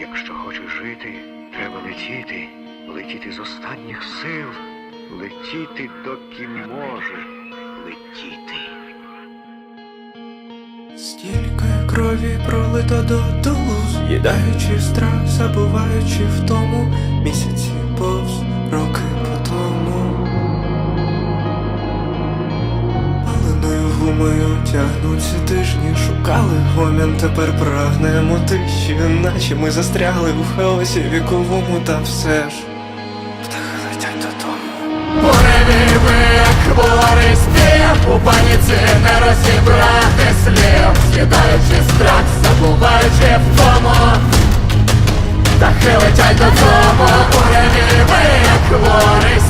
Якщо хочеш жити, треба летіти, летіти з останніх сил, летіти, доки можеш. Летіти. Стільки крові пролито додолу, з'їдаючи страх, забуваючи в тому місяці Гумою тягнуться тижні, шукали гомін, тепер прагнемо тиші, наче ми застрягли у хаосі віковому, та все ж. Птахи летять додому. Буреві як хворий спів У паніці не розібрати слів. З'їдаючи страх, забуваючи втому. Птахи летять додому. Буреві як хворий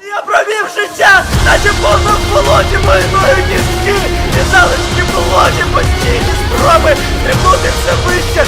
Я провів життя, наче повно в болоті мої ноги кістки і залишки болоті постійні спроби все вище.